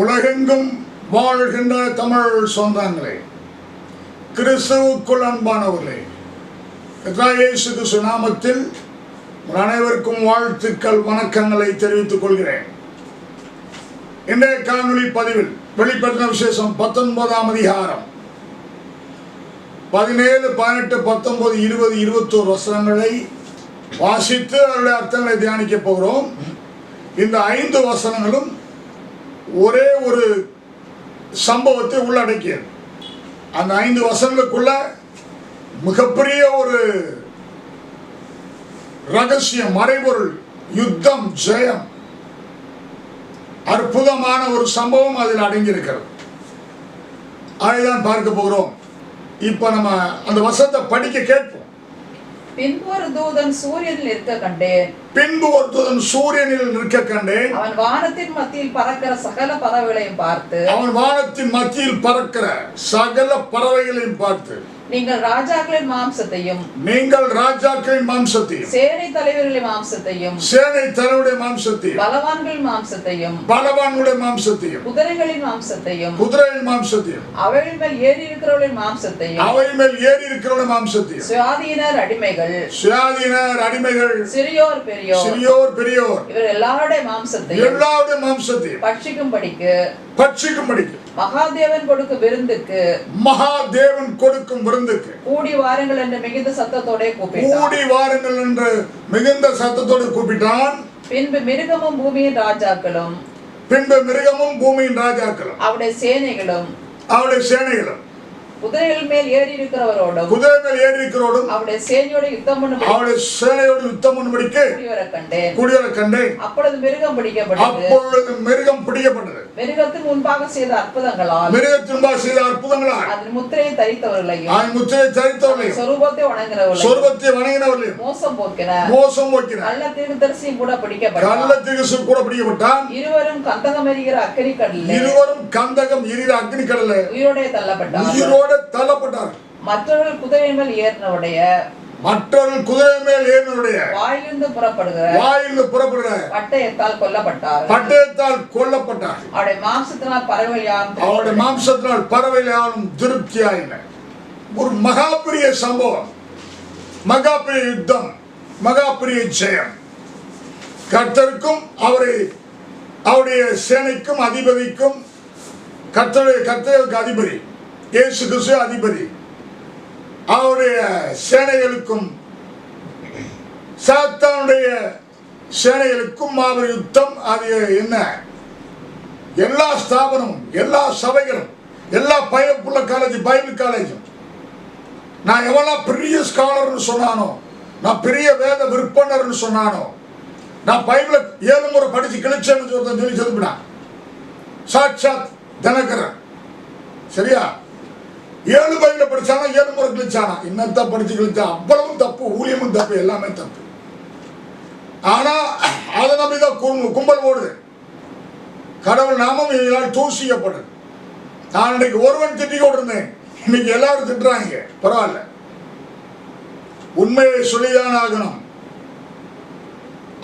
உலகெங்கும் வாழ்கின்ற தமிழ் சொந்தங்களே கிறிஸ்துவுக்குள் அன்பானவர்களே கர்த்தராகிய இயேசு அனைவருக்கும் வாழ்த்துக்கள் வணக்கங்களை தெரிவித்துக் கொள்கிறேன். இன்றைய காணொலி பதிவில் வெளிப்படுத்தின விசேஷம் பத்தொன்பதாம் அதிகாரம். பதினேழு பதினெட்டு பத்தொன்பது இருபது இருபத்தோரு வசனங்களை வாசித்து அவருடைய அர்த்தங்களை தியானிக்க போகிறோம். இந்த ஐந்து வசனங்களும் ஒரே ஒரு சம்பவத்தை உள்ளடக்கியது. அந்த ஐந்து வருஷங்களுக்குள்ள மிகப்பெரிய ஒரு ரகசியம் மறைபொருள் யுத்தம் ஜெயம் அற்புதமான ஒரு சம்பவம் அதில் அடங்கியிருக்கிறது. அதைதான் பார்க்க போகிறோம். இப்ப நம்ம அந்த வசத்தை படிக்க கேட்போம். பின்பு ஒரு தூதன் சூரியனில் இருக்க கண்டேன். பின்பு ஒரு தூதன் சூரியனில் நிற்க கண்டேன். அவன் வானத்தின் மத்தியில் பறக்கிற சகல பறவைகளையும் பார்த்து. அவன் வானத்தின் மத்தியில் பறக்கிற சகல பறவைகளையும் பார்த்து. நீங்கள் ராஜாக்களின் மாம்சத்தையும் நீங்கள் ராஜாக்களின் மாம்சத்தையும் சேனை தலைவர்களின் மாம்சத்தையும் சேனை தலைவருடைய மாம்சத்தையும் பலவான்களின் மாம்சத்தையும் பலவான்களுடைய மாம்சத்தையும் குதிரைகளின் மாம்சத்தையும் குதிரையின் மாம்சத்தையும் அவைகள் மேல் ஏறி இருக்கிறவர்களின் மாம்சத்தையும் அவை மேல் ஏறி இருக்கிறவருடைய மாம்சத்தையும் சுயாதீனர் அடிமைகள் சுயாதீனர் அடிமைகள் சிறியோர் பெரியோர் சிறியோர் பெரியோர் இவர் எல்லாருடைய மாம்சத்தையும் எல்லாருடைய மாம்சத்தையும் பட்சிக்கும்படிக்கு பட்சிக்கும்படிக்கு மகாதேவன் கொடுக்கும் விருந்துக்கு. மகாதேவன் கொடுக்கும் விருந்துக்கு. கூடி வாருங்கள் என்று மிகுந்த சத்தத்தோட கூப்பிட்டார் கூடி வாருங்கள் என்று மிகுந்த சத்தத்தோடு கூப்பிட்டான். பின்பு மிருகமும் பூமியின் ராஜாக்களும் பின்பு மிருகமும் பூமியின் ராஜாக்களும் அவருடைய சேனைகளும் அவருடைய சேனைகளும் குதிரைகள் மேல் ஏறி இருக்கிறவரோடும் குதிரை மேல் ஏறி இருக்கிறோடும் அவருடைய சேனையோட யுத்தம் அவருடைய சேனையோடு யுத்தம் பண்ணும்படிக்கு கூடி வர கண்டேன். கூடியவரை கண்டேன். அப்பொழுது மிருகம் பிடிக்கப்பட்டது. அப்பொழுது மிருகம் பிடிக்கப்பட்டது. மிருகத்தின் முன்பாக செய்த அற்புதங்களால் மிருகத்தின்பா செய்த அற்புதங்களால் அதன் முத்திரையை தரித்தவர்களையும் அவன் முத்திரை தரித்தவர்களையும் சொரூபத்தை வணங்குறவர்களையும் சொர்வத்தை வணங்கினவர்களையும் மோசம் போக்கின மோசம் போக்கினார் நல்ல தீர்க்கதரிசியும் கூட பிடிக்கப்பட்டார் கள்ள திருசு கூட பிடிக்கப்பட்டான். இருவரும் கந்தகம் எரிகிற அக்கறி கடலில் இருவரும் கந்தகம் எரிகிற அக்னி கடல உயிரோட தள்ளப்பட்டார் உயிரோட தள்ளப்பட்டார் மற்றவர்கள் குதிரை மேல் ஏறினவுடைய மற்றவர்கள் குதிரை மேல் ஏறினுடைய வாயிலிருந்து புறப்படுகிற வாயில் புறப்படுற பட்டயத்தால் கொல்லப்பட்டார் பட்டயத்தால் கொல்லப்பட்டார் அவருடைய மாம்சத்தினால் பறவைகள் யாரும் அவருடைய மாம்சத்தினால் பறவையாலும் திருப்தியாயின. ஒரு மகாபிரிய சம்பவம். மகாபிரிய யுத்தம். மகாபிரிய ஜெயம். கர்த்தருக்கும் அவரை அவருடைய சேனைக்கும் அதிபதிக்கும் கர்த்தருடைய கர்த்தருக்கு அதிபதி. இயேசு கிறிஸ்து அதிபதி. அவருடைய சேனைகளுக்கும் சாத்தானுடைய சேனைகளுக்கும் மாபெரும் யுத்தம் அது என்ன? எல்லா ஸ்தாபனமும் எல்லா சபைகளும் எல்லா பயப்புள்ள காலேஜ் பைபிள் காலேஜும் நான் எவ்வளோ பெரிய ஸ்காலர்னு சொன்னானோ நான் பெரிய வேத விற்பனர்னு சொன்னானோ நான் பைபிளை ஏழு முறை படிச்சு கிழிச்சேன்னு சொல்றேன் சொல்லி சொல்லிவிடான் சாட்சாத் தினகரன். சரியா? ஏழு பைபிளை படிச்சானா ஏழு முறை கிழிச்சானா? என்னத்தான் படிச்சு கிழிச்சா அவ்வளவும் தப்பு ஊழியமும் தப்பு எல்லாமே தப்பு. ஆனா அதை நம்பிதான் கும்பல் ஓடுது. கடவுள் நாமம் இதனால் தூசிக்கப்படுது நான் இன்னைக்கு ஒருவன் திட்டி கொண்டிருந்தேன் இன்னைக்கு எல்லாரும் திட்டுறாங்க. பரவாயில்ல. உண்மையை சொல்லிதான் ஆகணும்.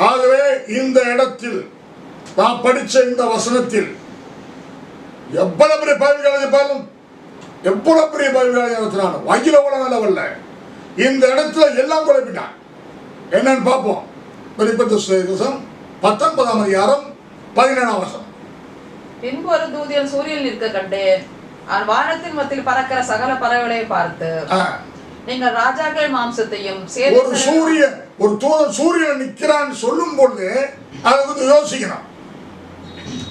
ஆகவே இந்த இடத்தில் நான் படிச்ச இந்த வசனத்தில் எவ்வளவு பெரிய பயிர் எவ்வளவு பெரிய பயிர் கலைஞர் வகில உலக லெவல்ல இந்த இடத்துல எல்லாம் குழப்பிட்டான் என்னன்னு பார்ப்போம். வெளிப்பட்ட சுவிசேஷம் பத்தொன்பதாம் அதிகாரம் பதினேழாம் வசனம். பின்பு ஒரு தூதியன் சூரியனில் இருக்க கண்டேன். வானத்தின் மத்தியில் பறக்கிற சகல பறவைகளையும் பார்த்து. நீங்கள் ராஜாக்கள் மாம்சத்தையும் ஒரு சூரியன் ஒரு தூதன் சூரியன் நிக்கிறான்னு சொல்லும் பொழுது அதை கொஞ்சம் யோசிக்கணும்.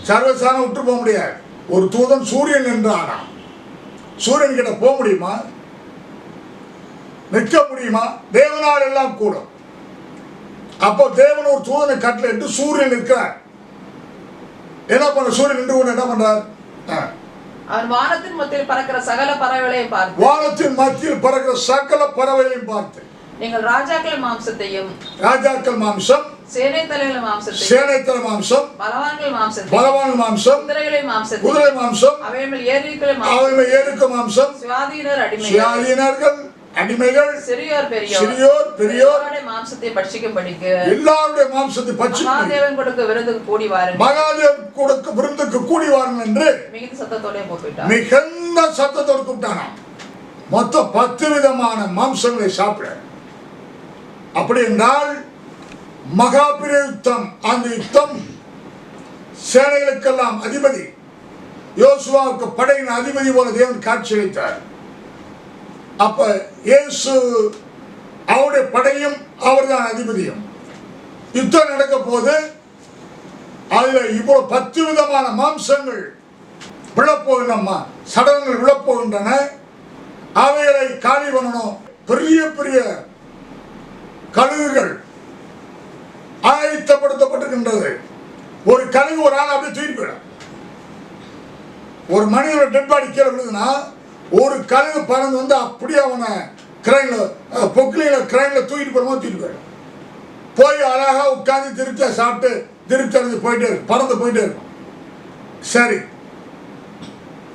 சர்வசாரம் விட்டு போக முடியாது. ஒரு தூதன் சூரியன் நின்றானா? சூரியன் கிட்ட போக முடியுமா? நிற்க முடியுமா? தேவனால் எல்லாம் கூடும் அப்போ தேவன் ஒரு தூதனை கட்டளையிட்டு சூரியன் நிற்கிறார். என்ன பண்ண சூரியன் நின்று கொண்டு என்ன பண்றார். அவன் வானத்தின் மத்தியில் பறக்கிற சகல பறவைகளையும் பார்த்து. வானத்தின் மத்தியில் பறக்கிற சகல பறவைகளையும் பார்த்து. நீங்கள் ராஜாக்கள் மாம்சத்தையும் ராஜாக்கள் மாம்சம் சேனை தலைகள் மாம்சத்தையும் மாம்சம் பலவான்கள் மாம்சத்தையும் பலவான் மாம்சம் குதிரைகளை மாம்சத்தையும் குதிரை மாம்சம் அவை மேல் ஏறியிருக்கிற மாம்சம் அவை ஏறுக்க மாம்சம் சுவாதீனர் அடிமைகள் சுயாதீனர்கள் அடிமைகள் சிறியோர் பெரியோர் சிறியோர் பெரியோர் மாம்சத்தை பட்சிக்கும்படிக்கு எல்லாருடைய மாம்சத்தை பற்றி மகாதேவன் கொடுக்க விருதுக்கு கூடி வாருங்கள். மகாதேவ் கொடுக்க விருந்துக்கு கூடி வாருங்கள் என்று மிகுந்த சத்தத்தோடே கூப்பிட்டார் மிகுந்த சத்தத்தோடு கூப்பிட்டானாம். மொத்தம் பத்து விதமான மாம்சங்களை சாப்பிட அப்படி என்றால் மகாபிர யுத்தம் அந்த யுத்தம் சேனைகளுக்கெல்லாம் அதிபதி. யோசுவாவுக்கு படையின் அதிபதி போல தேவன் காட்சியளித்தார். அப்ப இயேசு அவருடைய படையும் அவர்தான் அதிபதியும். யுத்தம் நடக்க போது அதுல இவ்வளவு பத்து விதமான மாம்சங்கள் விழப்போகின்றம்மா சடலங்கள் விழப்போகின்றன. அவைகளை காலி பண்ணணும். பெரிய பெரிய கழுகுகள் ஆயத்தப்படுத்தப்பட்டிருக்கின்றது. ஒரு கழுகு ஒரு ஆள் அப்படியே தூக்கி போயிடும். ஒரு மனிதனோட டெட் பாடி கீழே விழுதுன்னா ஒரு கழுகு பறந்து வந்து அப்படியே அவனை கிரைனில் பொக்கிலியில் கிரைனில் தூக்கிட்டு போகிற மாதிரி தூக்கிட்டு போயிடும். போய் அழகா உட்காந்து திருப்தியா சாப்பிட்டு திருப்தி அடைஞ்சு போயிட்டே இருக்கும். பறந்து போயிட்டே இருக்கும். சரி.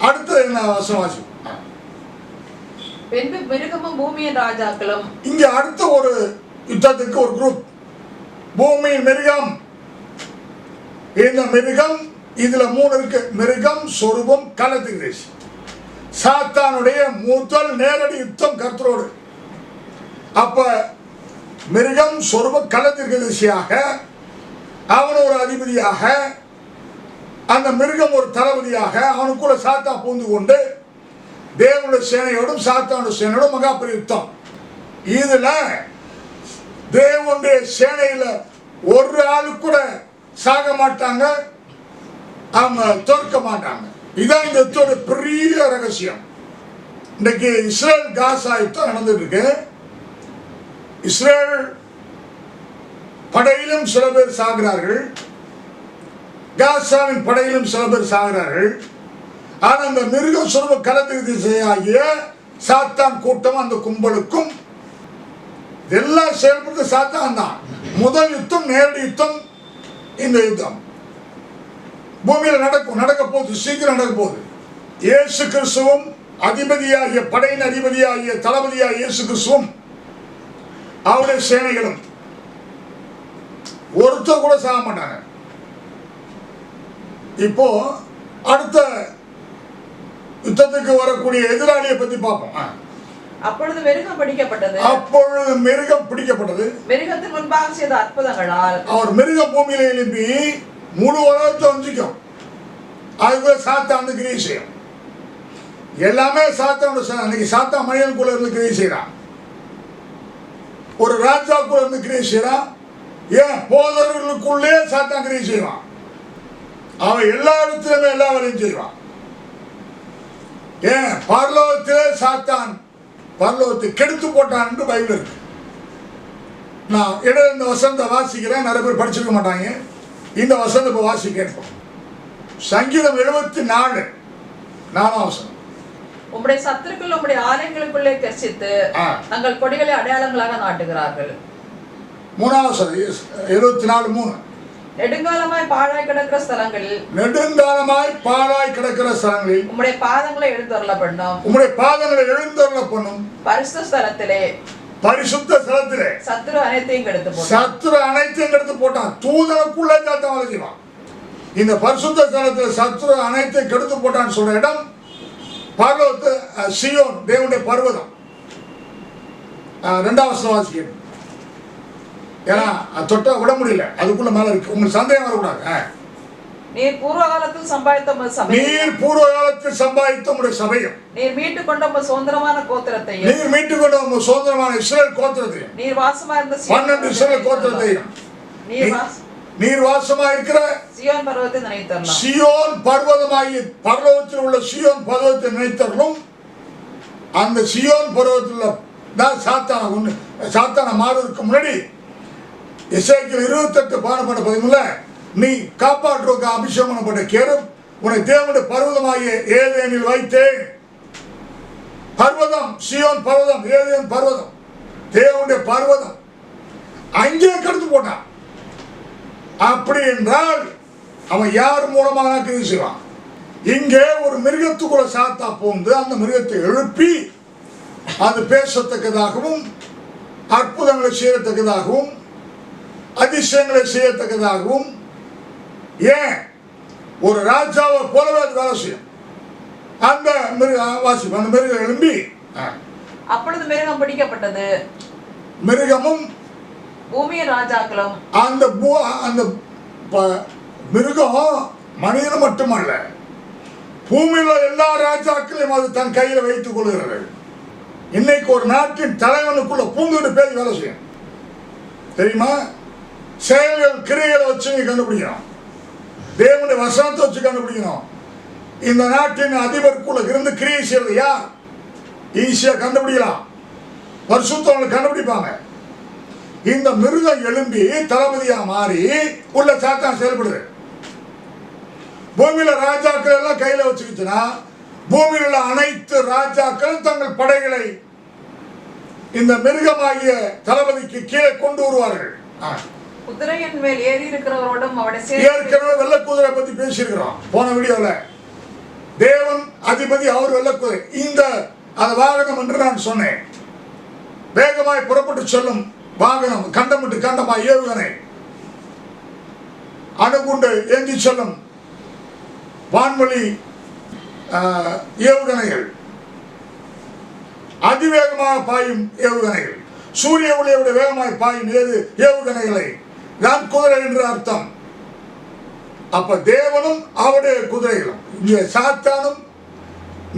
அடுத்தது என்ன வசம் வாசி மிருகமும் பூமியின் ராஜாக்களும். இங்க அடுத்த ஒரு யுத்தத்துக்கு ஒரு குரூப் பூமியின் மிருகம். இந்த மிருகம் இதுல மூணு இருக்கு. மிருகம் சொரூபம் கலத்துகிரேஷ் சாத்தானுடைய முதல் நேரடி யுத்தம் கர்த்தரோடு. அப்ப மிருகம் சொரூப கலத்திற்கதிசியாக அவன் ஒரு அதிபதியாக அந்த மிருகம் ஒரு தளபதியாக அவனுக்குள்ள சாத்தா பூந்து கொண்டு தேவனுடைய சேனையோடும் சாத்தானுடைய சேனையோடும் மகாபரி யுத்தம். இதுல தேவனுடைய சேனையில ஒரு ஆளு கூட சாக மாட்டாங்க அவங்க தோற்க மாட்டாங்க. இதான் இந்த யுத்தோட பெரிய ரகசியம். இன்னைக்கு இஸ்ரேல் காசா யுத்தம் நடந்துட்டு இருக்கு இஸ்ரேல் படையிலும் சில பேர் சாகிறார்கள். காசாவின் படையிலும் சில பேர் சாகிறார்கள். ஆனா அந்த மிருக சுரப கலந்து ஆகிய சாத்தான் கூட்டம் அந்த கும்பலுக்கும் இதெல்லாம் செயல்படுத்த சாத்தான் தான் முதல் யுத்தம் நேரடி யுத்தம் இந்த யுத்தம். பூமியில நடக்கும் நடக்க போகுது சீக்கிரம் நடக்க போகுது. இயேசு கிறிஸ்துவும் அதிபதியாகிய படையின் அதிபதியாகிய தளபதியாகிய இயேசு கிறிஸ்துவும் அவருடைய சேனைகளும் ஒருத்தர் கூட சாக மாட்டாங்க. இப்போ அடுத்த யுத்தத்துக்கு வரக்கூடிய எதிராளியை பத்தி பார்ப்போம். அப்பொழுது மிருகம் பிடிக்கப்பட்டது. அப்பொழுது மிருகம் பிடிக்கப்பட்டது. மிருகத்தின் முன்பாக செய்த அற்புதங்களால். அவர் மிருக பூமியில எழுப்பி முழு உலகத்தை வஞ்சிக்கும். அதுக்கு சாத்தான் வந்து கிரியை செய்யும். எல்லாமே சாத்தானோட அன்னைக்கு சாத்தா மனிதனுக்குள்ள இருந்து கிரியை செய்யறான் ஒரு ராஜாக்குள்ள இருந்து கிரியை செய்யறான் ஏன்? போதர்களுக்குள்ளே சாத்தான் கிரியை செய்வான். அவன் எல்லா இடத்திலுமே எல்லா வேலையும் செய்வான். ஏன்? பரலோகத்திலே சாத்தான் பரலோகத்தை கெடுத்து போட்டான் என்று பைபிள் இருக்கு. நான் இடையில இந்த வசனத்தை வாசிக்கிறேன் நிறைய பேர் படிச்சிருக்க மாட்டாங்க. இந்த வசனத்தை இப்போ வாசி கேட்போம் சங்கீதம் எழுபத்தி நாலு நாலாம் வசனம். உம்முடைய சத்துருக்கள் உம்முடைய ஆலயங்களுக்குள்ளே கர்ச்சித்து ஆ. தங்கள் கொடிகளை அடையாளங்களாக நாட்டுகிறார்கள். வசனம் எழுபத்தி நாலு மூணு. நெடுங்காலமாய் பாழாய் கிடக்கிற ஸ்தலங்களில் நெடுங்காலமாய் பாழாய் கிடக்கிற ஸ்தலங்களில் உம்முடைய பாதங்களை எழுந்தருள பண்ணும் உம்முடைய பாதங்களை எழுந்தருள பண்ணும் பரிசுத்த ஸ்தலத்திலே பரிசுத்த ஸ்தலத்திலே சத்துரு அனைத்தையும் கெடுத்து போடும் சத்துரு அனைத்தையும் எடுத்து போட்டான். தூதனுக்குள்ளே சாத்தான் வேலை செய்வான் இந்த பரிசுத்த ஸ்தலத்தில் சத்துரு அனைத்தையும் கெடுத்து போட்டான்னு சொல்ற இடம் பர்வத்து சியோன் தேவனுடைய பர்வதம். வசனம் வாசிக்கிறேன். ஏன்னா தொட்டா விட முடியல. அதுக்குள்ள மேல இருக்கு. உங்களுக்கு சந்தேகம் வரக்கூடாது. நீர் பூர்வ காலத்தில் சம்பாதித்த நீர் பூர்வ காலத்தில் சம்பாதித்த உடைய சபையும் நீர் மீட்டு கொண்ட உமது சுதந்திரமான கோத்திரத்தையும் நீர் மீட்டுக் கொண்ட உங்க சுதந்திரமான இஸ்ரேல் கோத்திரத்தையும். நீர் வாசமா இருந்த பன்னெண்டு இஸ்ரேல் கோத்திரத்தையும். நீர் நீர் வாசமா இருக்கிற சீயோன் பர்வத்தை நினைத்தரலாம் சியோன் பர்வதமாகி பர்வதத்தில் உள்ள சியோன் பர்வதத்தை நினைத்தவர்களும் அந்த சியோன் பர்வத்தில் தான் சாத்தான ஒன்று சாத்தான மாறுவதற்கு முன்னாடி. இசைக்கில் இருபத்தெட்டு பாடப்பட்ட பதிமூல நீ காப்பாற்றுவதற்கு அபிஷேகம் பண்ண கேரும் உன்னை தேவனுடைய பர்வதமாகிய ஏதேனில் வைத்தேன். பர்வதம் சியோன் பர்வதம் ஏதேன் பர்வதம் தேவனுடைய பர்வதம். அங்கே கடுத்து போட்டான் அப்படி என்றால் அவன் யார் மூலமாக கிரியை செய்வான்? இங்கே ஒரு மிருகத்துக்குள்ள சாத்தா போந்து அந்த மிருகத்தை எழுப்பி அது பேசத்தக்கதாகவும் அற்புதங்களை செய்யத்தக்கதாகவும் அதிசயங்களை செய்யத்தக்கதாகவும் ஏன்? ஒரு ராஜாவை போலவே அது வேலை செய்யும். அந்த மிருக வாசி அந்த மிருகம் எழும்பி அப்பொழுது மிருகம் பிடிக்கப்பட்டது. மிருகமும் பூமியின் ராஜாக்களும். அந்த பூ- அந்த மிருகம் மனிதன் மட்டுமல்ல பூமியில எல்லா ராஜாக்களையும் அது தன் கையில வைத்துக் கொள்கிறது. இன்னைக்கு ஒரு நாட்டின் தலைவனுக்குள்ள பூந்துட்டு பேசி வேலை செய்யும். தெரியுமா? செயல்கள் கிரியைகளை வச்சு நீ கண்டுபிடிக்கணும். தேவனுடைய வசனத்தை வச்சு கண்டுபிடிக்கணும். இந்த நாட்டின் அதிபருக்குள்ள இருந்து கிரியை செய்யறது யார்? ஈஸியா கண்டுபிடிக்கலாம். பரிசுத்தவங்களை கண்டுபிடிப்பாங்க. இந்த மிருகம் எழும்பி தளபதியா மாறி உள்ள சாத்தான் செயல்படுது. பூமியில ராஜாக்கள் எல்லாம் கையில வச்சுக்கிச்சுன்னா பூமியில் உள்ள அனைத்து ராஜாக்கள் தங்கள் படைகளை இந்த மிருகமாகிய தளபதிக்கு கீழே கொண்டு வருவார்கள். ஆ. குதிரையின் மேல் ஏறி இருக்கிறவரோடும் அவருடைய சேர்த்து ஏற்கனவே வெள்ள குதிரை பத்தி பேசியிருக்கிறோம். போன வீடியோல. தேவன் அதிபதி அவர் வெள்ள குதிரை. இந்த அந்த வாகனம் என்று நான் சொன்னேன். வேகமாய் புறப்பட்டு செல்லும் வாகனம் கண்டமிட்டு கண்டமாய் ஏவுகணை. அணுகுண்டு ஏந்தி செல்லும் வான்வழி ஏவுகணைகள். அதிவேகமாக பாயும் ஏவுகணைகள். சூரிய ஒளியை விட வேகமாய் பாயும் ஏது? ஏவுகணைகளை. நான் குதிரை என்று அர்த்தம். அப்ப தேவனும் அவருடைய குதிரைகளும். இங்கே சாத்தானும்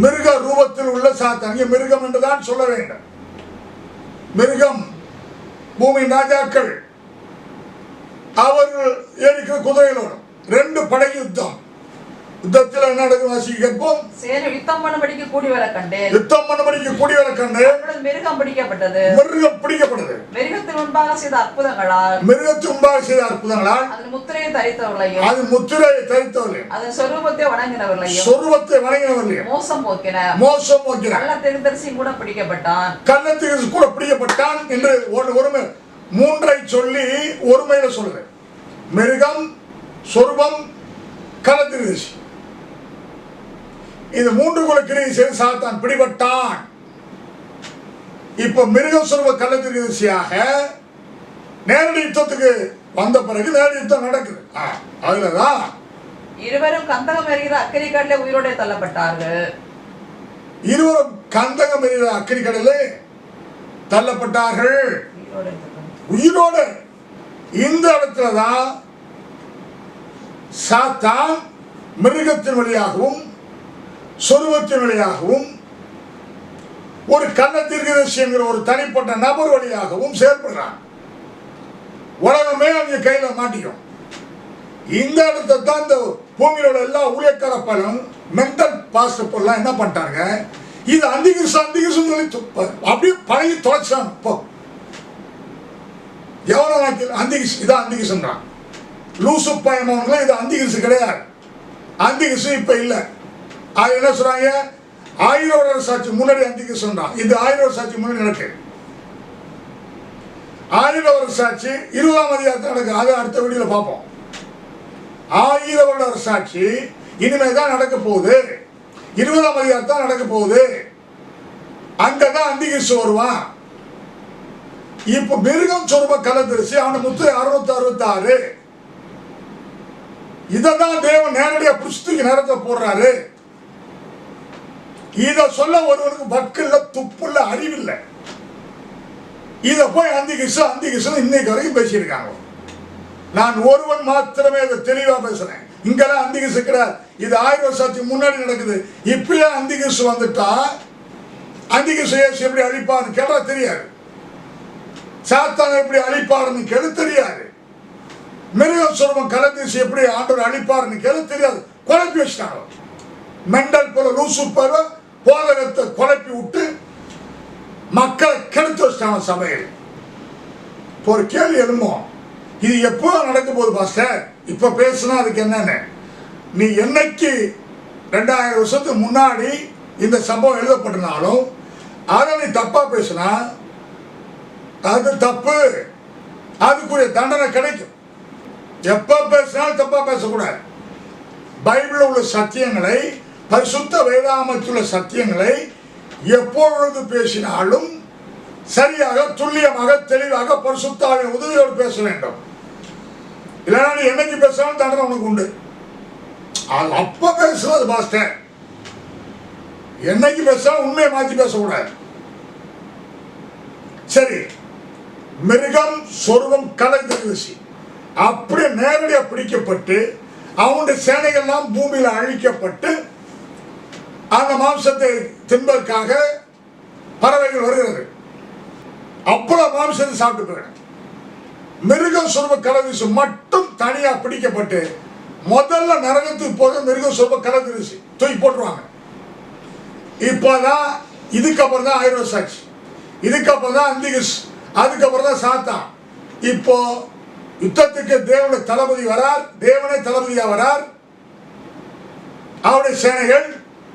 மிருக ரூபத்தில் உள்ள சாத்தான். இங்கே மிருகம் என்றுதான் சொல்ல வேண்டும். மிருகம் பூமி ராஜாக்கள் அவர்கள் இருக்கிற குதிரைகளோடும் ரெண்டு படை யுத்தம். யுத்தத்தில் என்ன நடக்கும்? வாசி கேட்போம் சேனை யுத்தம் பண்ணும்படிக்கு கூடி வர யுத்தம் கூடி வர கண்டு மிருகம் பிடிக்கப்பட்டது. மிருகம் பிடிக்கப்படுது மிருகத்தின் முன்பாக செய்த அற்புதங்களால் மிருகத்து முன்பாக செய்த அற்புதங்களால் அதன் முத்திரையை தரித்தவர்களையும் அது முத்திரையை தரித்தவர்களையும் அதன் சொரூபத்தை வணங்கினவர்களையும் சொருவத்தை வணங்கினவர்களையும் மோசம் போக்கின மோசம் போக்கிறார் கள்ள தெரிந்தரசி கூட பிடிக்கப்பட்டான். கள்ளத்துக்கு கூட பிடிக்கப்பட்டான் என்று ஒரு ஒருமை மூன்றை சொல்லி ஒருமையில சொல்லுது. மிருகம் சொருபம் கள்ளத்திருசி இது மூன்று குல கிரியை செய்து சாத்தான் பிடிபட்டான். இப்ப மிருகம் சொருப கள்ளத்திருசியாக நேரடி யுத்தத்துக்கு வந்த பிறகு நேரடி யுத்தம் நடக்குது. அதுலதான் இருவரும் கந்தகம் எறிகிற அக்கறை கடலே உயிரோட தள்ளப்பட்டார்கள். இருவரும் கந்தகம் எறிகிற அக்கறை கடலே தள்ளப்பட்டார்கள். உயிரோடே தள்ளப்பட்டார்கள். உயிரோடு. இந்த இடத்துல தான் சாத்தான் மிருகத்தின் வழியாகவும் சொருவத்தின் வழியாகவும் ஒரு கள்ள தீர்க்கதர்சி என்கிற ஒரு தனிப்பட்ட நபர் வழியாகவும் செயல்படுறான். உலகமே அவங்க கையில மாட்டிக்கும். இந்த இடத்த தான் இந்த பூமியில உள்ள எல்லா ஊழியக்கார பலம் மென்டல் பாஸ்ட் எல்லாம் என்ன பண்ணிட்டாங்க? இது அந்திகிசு அந்திகிசு அப்படியே பழகி தொலைச்சான் இப்போ எவ்வளோ நாட்கள் அந்திகிசு இதான் அந்திகிசுன்றான் லூசு பயமானவங்களாம் இது அந்திகிசு கிடையாது. அந்திகிசு இப்போ இல்லை. என்ன சொல்றாங்க ஆயிரம் வருட சாட்சி முன்னாடி அந்திகிசுன்றான் இது ஆயிரம் வருட சாட்சி முன்னாடி நடக்கு ஆயிரம் வருட சாட்சி இருபதாம் அதிகாரத்தில் நடக்கு அதை அடுத்த வீடியோல பார்ப்போம். ஆயிரம் வருட சாட்சி இனிமே தான் நடக்க போகுது. இருபதாம் அதிகாரம் தான் நடக்க போகுது. அங்கதான் அந்திகிசு வருவான். இப்ப மிருகம் சொருப கலந்துருச்சு. அவன முத்து அறுநூத்தி அறுபத்தி ஆறு இததான் தேவன் நேரடியா புஷ்டிக்கு நேரத்தை போடுறாரு. இத சொல்ல ஒருவனுக்கு வக்கில்ல துப்புல்ல அறிவில்லை. இத போய் அந்தி கிசு அந்தி கிசு இன்னைக்கு வரைக்கும் பேசியிருக்காங்க. நான் ஒருவன் மாத்திரமே இதை தெளிவா பேசுறேன். இங்கெல்லாம் அந்தி கிசு கிடையாது இது ஆயிரம் வருஷத்துக்கு முன்னாடி நடக்குது. இப்பயே அந்தி கிசு வந்துட்டா அந்தி கிசு இயேசு எப்படி அழிப்பார்னு கேட்டா தெரியாது. சாத்தான் எப்படி அழிப்பாருன்னு கேளு தெரியாது. மிருகம் சொல்வம் கலந்தீசி எப்படி ஆண்டவர் அழிப்பாருன்னு கேளு தெரியாது. குழப்பி வச்சிட்டாங்க. மெண்டல் போல லூசு போல போதகத்தை குழப்பி விட்டு மக்களை கெடுத்து வச்சிட்டாங்க சபையில். இப்போ ஒரு கேள்வி எழுமோ இது எப்போ நடக்க போகுது பாஸ்டர்? இப்போ பேசுனா அதுக்கு என்னன்னு? நீ என்னைக்கு ரெண்டாயிரம் வருஷத்துக்கு முன்னாடி இந்த சம்பவம் எழுதப்பட்டனாலும் அதை நீ தப்பா பேசுனா அது தப்பு. அதுக்குரிய தண்டனை கிடைக்கும். எப்ப பேசினாலும் தப்பா பேசக்கூடாது. பைபிளில் உள்ள சத்தியங்களை பரிசுத்த வேதாமத்துள்ள சத்தியங்களை எப்பொழுது பேசினாலும் சரியாக துல்லியமாக தெளிவாக பரிசுத்தாவின் உதவியோடு பேச வேண்டும். இல்லைன்னா நீ என்னைக்கு பேசினாலும் தண்டனை உனக்கு உண்டு. அது அப்ப பேசுறது பாஸ்டர் என்னைக்கு பேசினாலும் உண்மையை மாத்தி பேசக்கூடாது. சரி மிருகம் சொருகம் கலை தரிசி அப்படியே நேரடியாக பிடிக்கப்பட்டு அவனுடைய சேனைகள்லாம் பூமியில் அழிக்கப்பட்டு அந்த மாம்சத்தை தின்பதற்காக பறவைகள் வருகிறது. அவ்வளவு மாம்சத்தை சாப்பிட்டு மிருக மிருகம் சொருப கலரிசு மட்டும் தனியா பிடிக்கப்பட்டு முதல்ல நரகத்துக்கு போக மிருகம் சொருப கலரிசு தூக்கி போட்டுருவாங்க. இப்போதான் இதுக்கப்புறம் தான் ஆயிரம் இதுக்கப்புறம் தான் அந்திகிஸ் அதுக்கப்புறம் தான் சாத்தான். இப்போ யுத்தத்துக்கு தேவனுடைய தளபதி வரார் தேவனே தளபதியா வரார். அவருடைய சேனைகள்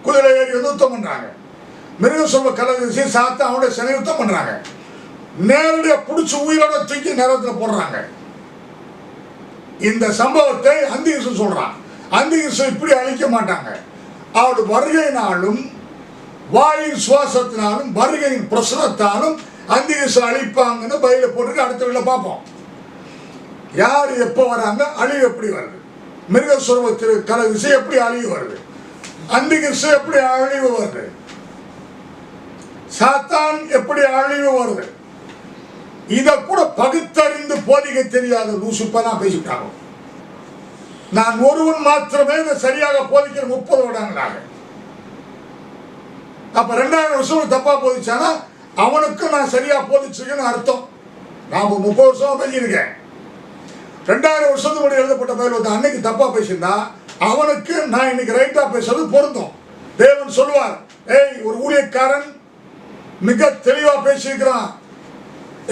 குதிரை ஏறி வந்து யுத்தம் பண்றாங்க. மிருக சொல்வ கலரிசி சாத்தா அவனுடைய சிலை யுத்தம் பண்றாங்க. நேரடியாக பிடிச்சி உயிரோட தூக்கி நேரத்தில் போடுறாங்க. இந்த சம்பவத்தை அந்திகிசு சொல்றான். அந்திகிசு இப்படி அழிக்க மாட்டாங்க. அவருடைய வருகையினாலும் வாயின் சுவாசத்தினாலும் வருகையின் பிரசனத்தாலும் அந்திகிசு அழிப்பாங்கன்னு பயில போட்டுட்டு அடுத்த வீட்டில் பார்ப்போம். யார் எப்போ வராங்க அழிவு எப்படி வருது? மிருகஸ்வரூபத்திற்கு கலை கலகிசு எப்படி அழிவு வருது? அந்திகிசு எப்படி அழிவு வருது? சாத்தான் எப்படி அழிவு வருது? இத கூட பகுத்தறிந்து போதிக்க தெரியாத லூசுப்பனா பேசிட்டாங்க. நான் ஒருவன் மாத்திரமே இதை சரியாக போதிக்கிற முப்பது வருடங்களாக. அப்ப ரெண்டாயிரம் வருஷம் தப்பா போதிச்சானா? அவனுக்கு நான் சரியா போதிச்சிருக்கேன்னு அர்த்தம். நான் முப்பது வருஷமா பேசியிருக்கேன். ரெண்டாயிரம் வருஷத்துக்கு முன்னாடி எழுதப்பட்ட பயிர் வந்து அன்னைக்கு தப்பா பேசியிருந்தா அவனுக்கு நான் இன்னைக்கு ரைட்டா பேசுறது பொருந்தும். தேவன் சொல்லுவார் ஏய் ஒரு ஊழியக்காரன் மிக தெளிவா பேசியிருக்கிறான்.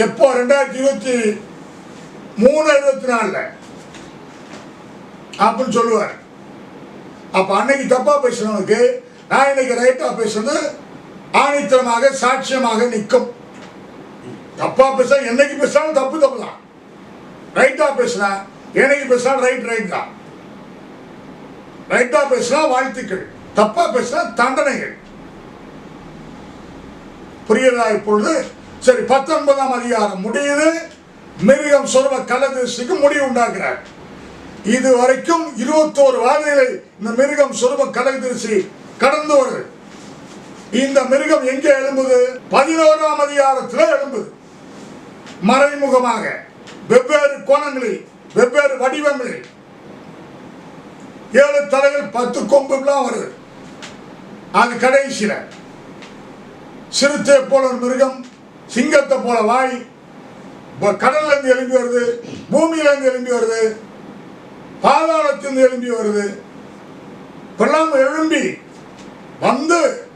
எப்போ? ரெண்டாயிரத்தி இருபத்தி மூணு இருபத்தி நாலுல. அப்படின்னு சொல்லுவார். அப்ப அன்னைக்கு தப்பா பேசுனவனுக்கு நான் இன்னைக்கு ரைட்டா பேசுறது ஆணித்தரமாக சாட்சியமாக நிற்கும். தப்பா பேச என்னைக்கு பேசினாலும் தப்பு தப்பு தான் ரைட்டா பேசினா என்னைக்கு பேசினா ரைட் ரைட் தான். ரைட்டா பேசினா வாழ்த்துக்கள் தப்பா பேசினா தண்டனைகள். புரியுதா இப்பொழுது? சரி பத்தொன்பதாம் அதிகாரம் முடியுது. மிருகம் சொர்வ கலதிசிக்கு முடிவு உண்டாக்குறார் இது வரைக்கும் இருபத்தோரு வாதைகளை இந்த மிருகம் சொர்வ கலதிசி கடந்து வருது. இந்த மிருகம் எங்கே எழும்புது? பதினோராம் அதிகாரத்தில் எழும்புது. மறைமுகமாக வெவ்வேறு கோணங்களில் வெவ்வேறு வடிவங்களில் ஏழு தலைகள் பத்து கொம்புலாம் வருது. அது கடைசியில். சிறுத்தை போல ஒரு மிருகம் சிங்கத்தை போல வாய் ப- கடல்ல இருந்து எழும்பி வருது பூமியில இருந்து எழும்பி வருது பாதாளத்திலிருந்து எழும்பி வருது. இப்பெல்லாம் எழும்பி வந்து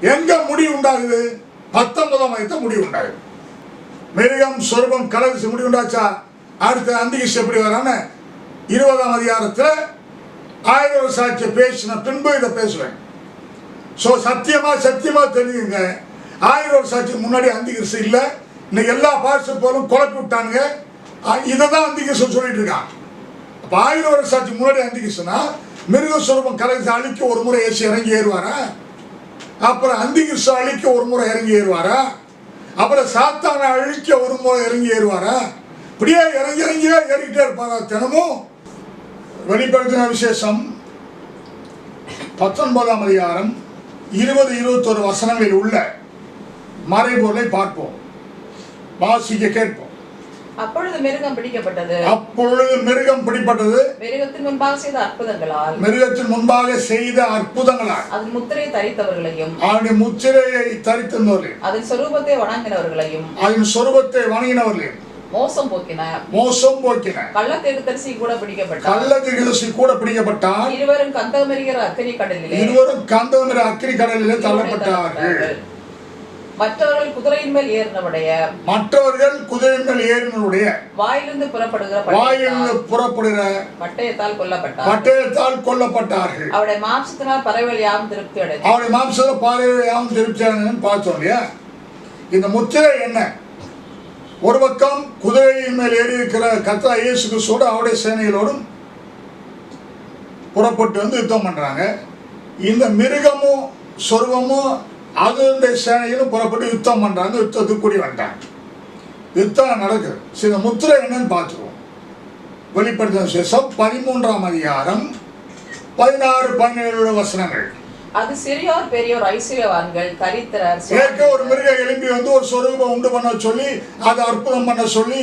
எங்க முடிவு உண்டாகுது? பத்தொன்பதாம் வயது முடிவு உண்டாகுது. மிருகம் சொர்பம் கடல் முடிவு உண்டாச்சா? அடுத்து அந்திகிஷ் எப்படி வரான்னு இருபதாம் அதிகாரத்தில் ஆயிரம் வருஷ சாட்சியை பேசின பின்பு இதை பேசுவேன். ஸோ சத்தியமா சத்தியமா தெரியுங்க. ஆயிரம் சாட்சி முன்னாடி அந்திகிறிஸ்து இல்லை. இன்னைக்கு எல்லா பாஸ்டர் போலும் குழப்பி விட்டானுங்க. இதை தான் அந்திகிறிஸ்து சொல்லிட்டு இருக்கான். அப்போ ஆயிரம் வருஷம் சாட்சி முன்னாடி அந்திகிறிஸ்துனா மிருகஸ்வரூபம் சுரூபம் அழிக்க ஒரு முறை ஏசி இறங்கி ஏறுவாரா? அப்புறம் அந்திகிறிஸ்து அழிக்க ஒரு முறை இறங்கி ஏறுவாரா? அப்புறம் சாத்தானை அழிக்க ஒரு முறை இறங்கி ஏறுவாரா? இப்படியே இறங்கி இறங்கியே ஏறிக்கிட்டே இருப்பாரா தினமும்? வெளிப்படுத்தின விசேஷம் பத்தொன்பதாம் அதிகாரம் இருபது இருபத்தொரு வசனங்களில் உள்ள மறைபொருளை பார்ப்போம். வாசிக்க கேட்போம். அப்பொழுது மிருகம் பிடிக்கப்பட்டது. அப்பொழுது மிருகம் பிடிப்பட்டது. மிருகத்தின் முன்பாக செய்த அற்புதங்களால். மிருகத்தின் முன்பாக செய்த அற்புதங்களால். அதன் முத்திரை தரித்தவர்களையும். அவனுடைய முத்திரையை தரித்தவர்களையும் அதன் சொரூபத்தை வணங்கினவர்களையும். அதன் சொருபத்தை வணங்கினவர்களையும். மோசம் போக்கின மோசம் போக்கின கள்ள தீர்க்கதரிசி கூட பிடிக்கப்பட்டார் கள்ள திகதசி கூட பிடிக்கப்பட்டால் இருவரும் கந்தமரிகிற அக்கனி கடலிலே இருவரும் காந்தமிர அக்கினி கடலிலே தள்ளப்பட்டார்கள். மற்றவர்கள் குதிரையின் மேல் ஏறினவுடைய மற்றவர்கள் குதிரைகள் ஏறினுடைய வாயிலிருந்து புறப்படுகிற வாயிலிருந்து புறப்படுகிற பட்டயத்தால் கொல்லப்பட்டார் பட்டயத்தால் கொல்லப்பட்டார்கள். அவருடைய மாம்சத்தினால் பறவைகள் யாவும் திருப்தி அடைந்தது அவருடைய மாம்சத்தை பாதையாகவும் திருப்தியானதுன்னு பார்த்தோம் இல்லையா இந்த முத்திரை என்ன? ஒரு பக்கம் குதிரையின் மேல் ஏறி இருக்கிற கத்தா இயேசு கிறிஸ்துவோடு அவருடைய சேனைகளோடும் புறப்பட்டு வந்து யுத்தம் பண்ணுறாங்க இந்த மிருகமும் சொர்வமும் அதனுடைய சேனையிலும் புறப்பட்டு யுத்தம் பண்ணுறாங்க யுத்தத்துக்கு கூடி வந்துட்டாங்க. யுத்தம் நடக்குது. சில முத்திரை என்னன்னு பார்த்துருவோம் வெளிப்படுத்த விசேஷம் பதிமூன்றாம் அதிகாரம் பதினாறு பதினேழு வசனங்கள். அது சிறியோர் பெரியோர் ஐஸ்வர்யவான்கள் தரித்திரர் ஏற்க ஒரு மிருகம் எழும்பி வந்து ஒரு சொரூபம் உண்டு பண்ண சொல்லி அதை அற்புதம் பண்ண சொல்லி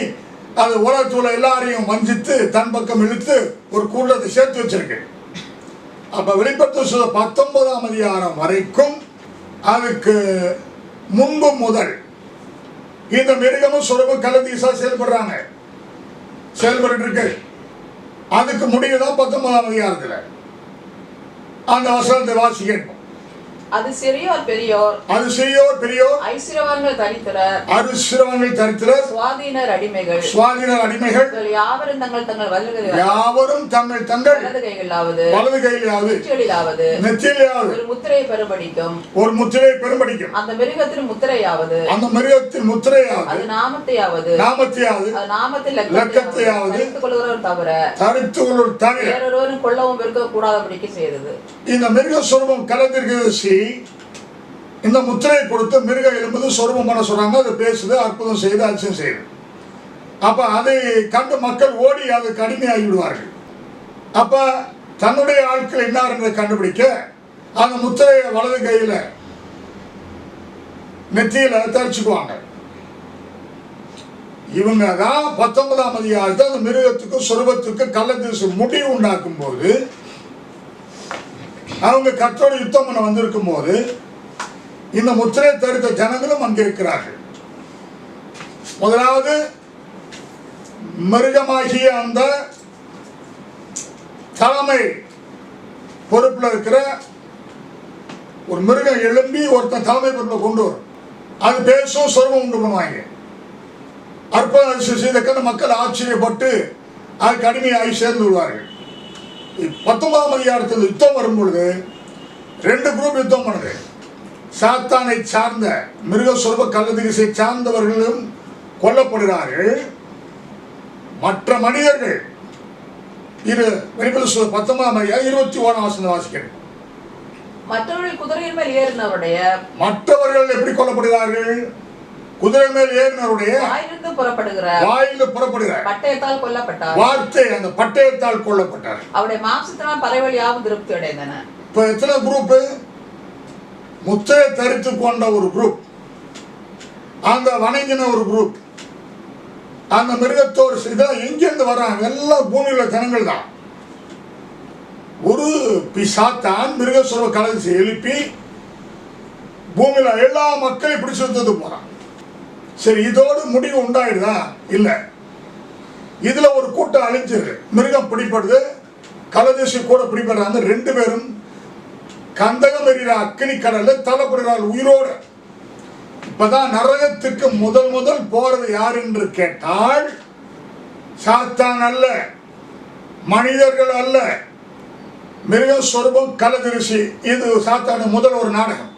அது உலகத்துல எல்லாரையும் வஞ்சித்து தன் பக்கம் இழுத்து ஒரு கூட்டத்தை சேர்த்து வச்சிருக்கு. அப்ப வெளிப்பட்டு சொல்ல பத்தொன்பதாம் அதிகாரம் வரைக்கும் அதுக்கு முன்பு முதல் இந்த மிருகமும் சொரூபம் கலந்தீசா செயல்படுறாங்க. செயல்பட்டு இருக்கு அதுக்கு முடிவுதான் பத்தொன்பதாம் அதிகாரத்துல. அந்த வசனத்தை வாசிக்கணும். அது சிறியோர் பெரியோர். அது செய்யோர் பெரியோர். தரித்திரர். தரித்திரர். சுவாதீனர் அடிமைகள். சுவாதீனர் அடிமைகள். யாவரும் தங்கள் தங்கள் வலது யாவரும் தங்கள் தங்கள் வலது கைகளாவது வலது கையிலாவது நெற்றியிலாவது ஒரு முத்திரையை ஒரு பெரும்படிக்கும் அந்த மிருகத்தின் முத்திரையாவது. அந்த மிருகத்தின் முத்திரையாவது. அது நாமத்தையாவது. நாமத்தையாவது. அது நாமத்தில் லக்கத்தையாவது. கொள்கிறவர் தவிர தரித்துகள் தவிர வேறொருவரும் கொள்ளவும் இருக்க கூடாதபடிக்கு செய்தது. இந்த மிருக சொரூபம் கலந்திருக்கிறது இந்த முத்திரையை கொடுத்து மிருகம் எலும்புது சொரூபம் பண்ண சொல்றாங்க அது பேசுது அற்புதம் செய்து அதிசயம் செய்யுது அப்ப அதை கண்டு மக்கள் ஓடி அது கடுமையாகிவிடுவார்கள். விடுவார்கள் அப்ப தன்னுடைய ஆட்கள் என்ன என்பதை கண்டுபிடிக்க அந்த முத்திரையை வலது கையில நெத்தியில தரிச்சுக்குவாங்க இவங்க தான் பத்தொன்பதாம் அதிகாரத்தை அந்த மிருகத்துக்கு சொருபத்துக்கு கள்ளத்தீசு முடிவு உண்டாக்கும் போது அவங்க கத்தோடு யுத்தம் பண்ண வந்திருக்கும் போது இந்த முத்திரை தடுத்த ஜனங்களும் அங்கிருக்கிறார்கள் முதலாவது மிருகமாகிய அந்த தலைமை பொறுப்புல இருக்கிற ஒரு மிருகம் எழும்பி ஒருத்தன் தலைமை பொறுப்பை கொண்டு வரும். அது பேசும் சொர்மம் உண்டு பண்ணுவாங்க. அற்புதம் செய்த மக்கள் ஆச்சரியப்பட்டு அது கடுமையாகி சேர்ந்து விடுவார்கள். பத்தொன்பதாம் அதிகாரத்தில் யுத்தம் வரும் பொழுது ரெண்டு குரூப் யுத்தம் பண்ணுது. சாத்தானை சார்ந்த மிருக சொருப கள்ளதிசை சார்ந்தவர்களும் கொல்லப்படுகிறார்கள். மற்ற மனிதர்கள் இரு வெளிப்பட பத்தொன்பதாம் அதிகாரம் இருபத்தி ஓராம் வசனம் வாசிக்கிறேன். மற்றவர்கள் குதிரையின் மேல் ஏறினவருடைய மற்றவர்கள் எப்படி கொல்லப்படுகிறார்கள்? குதிரை மேல் ஏறினருடைய வாயிலிருந்து புறப்படுகிற வாயில புறப்படுகிறார் பட்டயத்தால் கொல்லப்பட்டார். வார்த்தை அந்த பட்டயத்தால் கொல்லப்பட்டார். அவருடைய மாம்சத்தினால் பறவைகள் யாவும் திருப்தி அடைந்தன. இப்ப எத்தனை குரூப் முத்திரை தரித்து கொண்ட ஒரு குரூப் அந்த வணங்கின ஒரு குரூப் அந்த மிருகத்தோடு இதெல்லாம் எங்கிருந்து வர்றாங்க எல்லாம் பூமியில ஜனங்கள் தான். ஒரு பிசாத்தான் மிருக சொல்வ கலந்து எழுப்பி பூமியில எல்லா மக்களையும் பிடிச்சு வந்தது போறான். சரி இதோடு முடிவு உண்டாயிடுதா? இல்ல. இதுல ஒரு கூட்டம் அழிஞ்சிருக்கு. மிருகம் பிடிப்படுது கலதேசி கூட பிடிப்படுறாங்க ரெண்டு பேரும் கந்தகம் எறிகிற அக்கினி கடல்ல தள்ளப்படுகிறார் உயிரோடு. இப்பதான் நரகத்துக்கு முதல் முதல் போறது யார் என்று கேட்டால் சாத்தான் அல்ல மனிதர்கள் அல்ல. மிருக சொருபம் கலதிருசி இது சாத்தான முதல் ஒரு நாடகம்.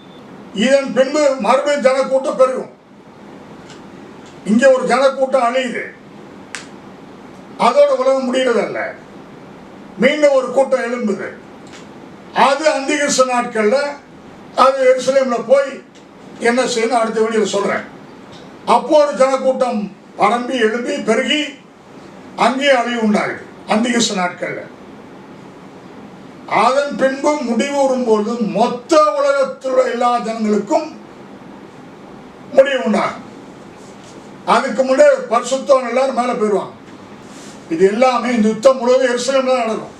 இதன் பின்பு மறுபடியும் ஜனக்கூட்டம் பெருகும். இங்க ஒரு ஜனக்கூட்டம் அழியுது அதோட உலகம் முடியறதல்ல மீண்டும் ஒரு கூட்டம் எழும்புது. அது அந்திகிருஷ்ண நாட்கள்ல அது எருசலேம்ல போய் என்ன செய்யணும்? அடுத்த வீடியோ சொல்றேன். அப்போ ஒரு ஜனக்கூட்டம் பரம்பி எழும்பி பெருகி அங்கே அழிவு உண்டாகுது அந்திகிருஷ்ண நாட்கள்ல. அதன் பின்பு முடிவு வரும்போது மொத்த உலகத்தில் எல்லா ஜனங்களுக்கும் முடிவு உண்டாகும் அதுக்கு முன்னே பரிசுத்தவன் எல்லாரும் மேலே போயிடுவாங்க. இது எல்லாமே இந்த யுத்தம் முழுவதும் எருசலேம் தான் நடக்கும்.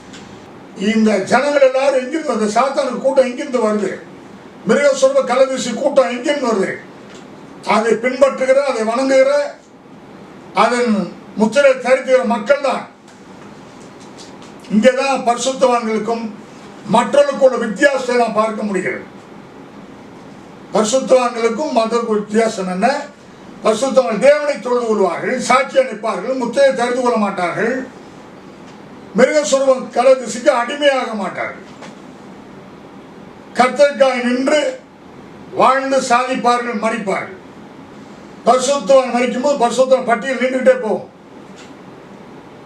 இந்த ஜனங்கள் எல்லாரும் எங்கிருந்து வருது? சாத்தானுக்கு கூட்டம் எங்கிருந்து வருது? மிருக சொல்வ கலவீசி கூட்டம் எங்கிருந்து வருது? அதை பின்பற்றுகிற அதை வணங்குகிற அதன் முத்திரை தரித்துகிற மக்கள் தான். இங்கேதான் பரிசுத்தவான்களுக்கும் மற்றவர்களுக்கும் உள்ள வித்தியாசத்தை நாம் பார்க்க முடிகிறது. பரிசுத்தவான்களுக்கும் மற்றவர்களுக்கும் வித்தியாசம் என்ன? பரிசுத்தவான் தேவனை தொழுது கொள்வார்கள் சாட்சி அளிப்பார்கள் முத்தையை தெரிந்து கொள்ள மாட்டார்கள். மிருக கல திசைக்கு அடிமையாக மாட்டார்கள். கத்தற்காய் நின்று வாழ்ந்து சாதிப்பார்கள் மறிப்பார்கள். பரிசுத்தவன் மறிக்கும் போது பரிசுத்தவன் பட்டியல் நின்றுகிட்டே போகும்.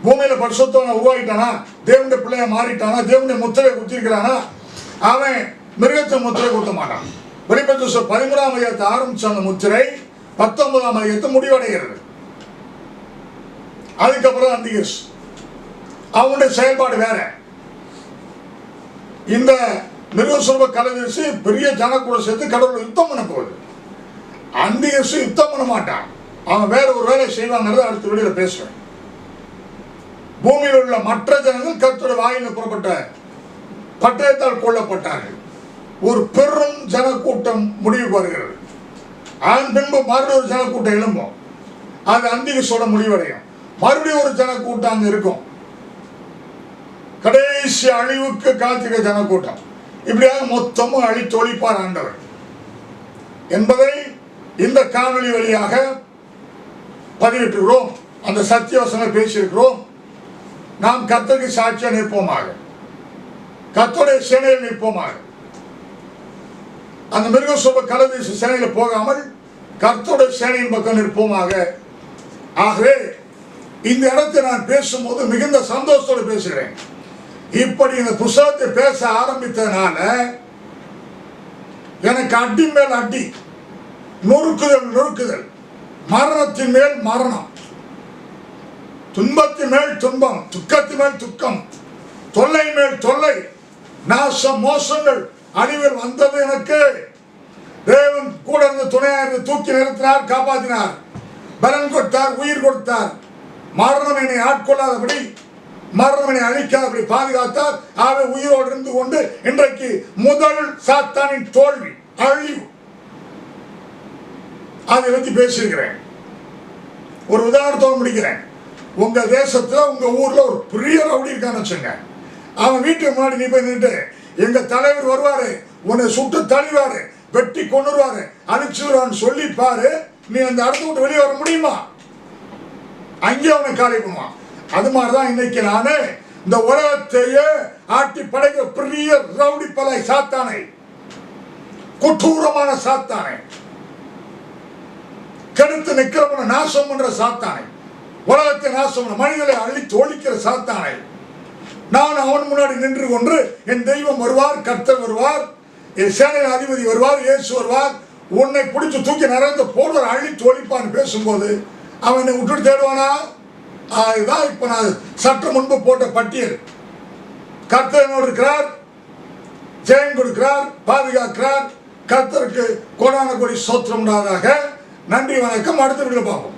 பூமியில பரிசுத்தவனை உருவாக்கிட்டானா தேவனுடைய பிள்ளைய மாறிட்டானா? தேவனுடைய முத்திரை குத்திருக்கிறானா அவன் மிருகத்தை முத்திரை குத்த மாட்டான் வெளிப்பட்டு பதிமூணாம் ஐயத்தை ஆரம்பிச்ச அந்த முத்திரை பத்தொன்பதாம் ஐயத்தை முடிவடைகிறது. அதுக்கப்புறம் அந்திகஸ் அவனுடைய செயல்பாடு வேற. இந்த மிருகசுரப கலவீசு பெரிய ஜனக்கூட சேர்த்து கடவுள் யுத்தம் பண்ண போகுது. அந்திகசு யுத்தம் பண்ண மாட்டான். அவன் வேற ஒரு வேலை செய்வாங்கிறத அடுத்த வெளியில் பேசுவேன். பூமியில் உள்ள மற்ற ஜனங்கள் கருத்துடைய வாயில புறப்பட்ட பட்டயத்தால் கொல்லப்பட்டார்கள். ஒரு பெரும் ஜனக்கூட்டம் முடிவுக்கு வருகிறது. அதன் பின்பு மறுபடியும் ஒரு ஜனக்கூட்டம் எழும்பும். அது அந்திகசோட முடிவடையும். மறுபடியும் ஒரு ஜனக்கூட்டம் அங்க இருக்கும். கடைசி அழிவுக்கு காத்திருக்க ஜனக்கூட்டம் இப்படியாக மொத்தமும் அழித்து ஒழிப்பார் ஆண்டவர். என்பதை இந்த காணொலி வழியாக பதிவிட்டுகிறோம் அந்த சத்தியவசனை பேசியிருக்கிறோம். நாம் கத்தருக்கு சாட்சியாக நிற்போமாக. கத்தோடைய சேனையில் நிற்போமாக. அந்த மிருகசோப கலதேச சேனையில் போகாமல் கர்த்தோட சேனையின் பக்கம் நிற்போமாக. ஆகவே இந்த இடத்தை நான் பேசும்போது மிகுந்த சந்தோஷத்தோடு பேசுகிறேன். இப்படி இந்த புஸ்தகத்தை பேச ஆரம்பித்ததுனால எனக்கு அடி மேல் அடி நொறுக்குதல் நொறுக்குதல். மரணத்தின் மேல் மரணம். துன்பத்தின் மேல் துன்பம் துக்கத்தின் மேல் துக்கம் தொல்லை மேல் தொல்லை நாச மோசங்கள் அழிவில் வந்தது எனக்கு. தேவன் கூட இருந்து துணையாக இருந்து தூக்கி நிறுத்தினார் காப்பாற்றினார் பலன் கொடுத்தார் உயிர் கொடுத்தார். மரணம் என்னை ஆட்கொள்ளாதபடி மரணம் என்னை அழிக்காதபடி பாதுகாத்தார். ஆகவே உயிரோடு இருந்து கொண்டு இன்றைக்கு முதல் சாத்தானின் தோல்வி அழிவு. அதை பற்றி பேசியிருக்கிறேன். ஒரு உதாரணத்தோடு முடிக்கிறேன். உங்க தேசத்துல உங்க ஊர்ல ஒரு பெரிய ரவுடி இருக்கான்னு வச்சுங்க. அவன் வீட்டுக்கு முன்னாடி நீ போய் நின்று எங்க தலைவர் வருவாரு உன்னை சுட்டு தழிவாரு வெட்டி கொண்டுருவாரு அழிச்சுடுவான்னு சொல்லி பாரு. நீ அந்த இடத்த விட்டு வெளியே வர முடியுமா? அங்கே அவனை காலி பண்ணுவான். அது மாதிரிதான் இன்னைக்கு நானு இந்த உலகத்தையே ஆட்டி படைக்க பெரிய ரவுடி பலை சாத்தானை. கொட்டூரமான சாத்தானை. கெடுத்து நிக்கிறவன நாசம் பண்ற சாத்தானை. உலகத்தை நாசம் பண்ண மனிதனை அழித்து ஒழிக்கிற சாத்தானை. நான் அவன் முன்னாடி நின்று கொண்டு என் தெய்வம் வருவார் கர்த்தர் வருவார். என் சேனையின் அதிபதி வருவார் இயேசு வருவார். உன்னை பிடிச்சி தூக்கி நிறைந்த போடுவார் அழித்து ஒழிப்பான்னு பேசும்போது அவன் என்னை விட்டுட்டு தேடுவானா? இதுதான் இப்போ நான் சற்று முன்பு போட்ட பட்டியல். கர்த்தனோடு இருக்கிறார் ஜெயம் கொடுக்கிறார் பாதுகாக்கிறார். கர்த்தருக்கு கோடான கோடி சோத்திரம் உண்டாதாக நன்றி வணக்கம். அடுத்த வீடியோ பார்ப்போம்.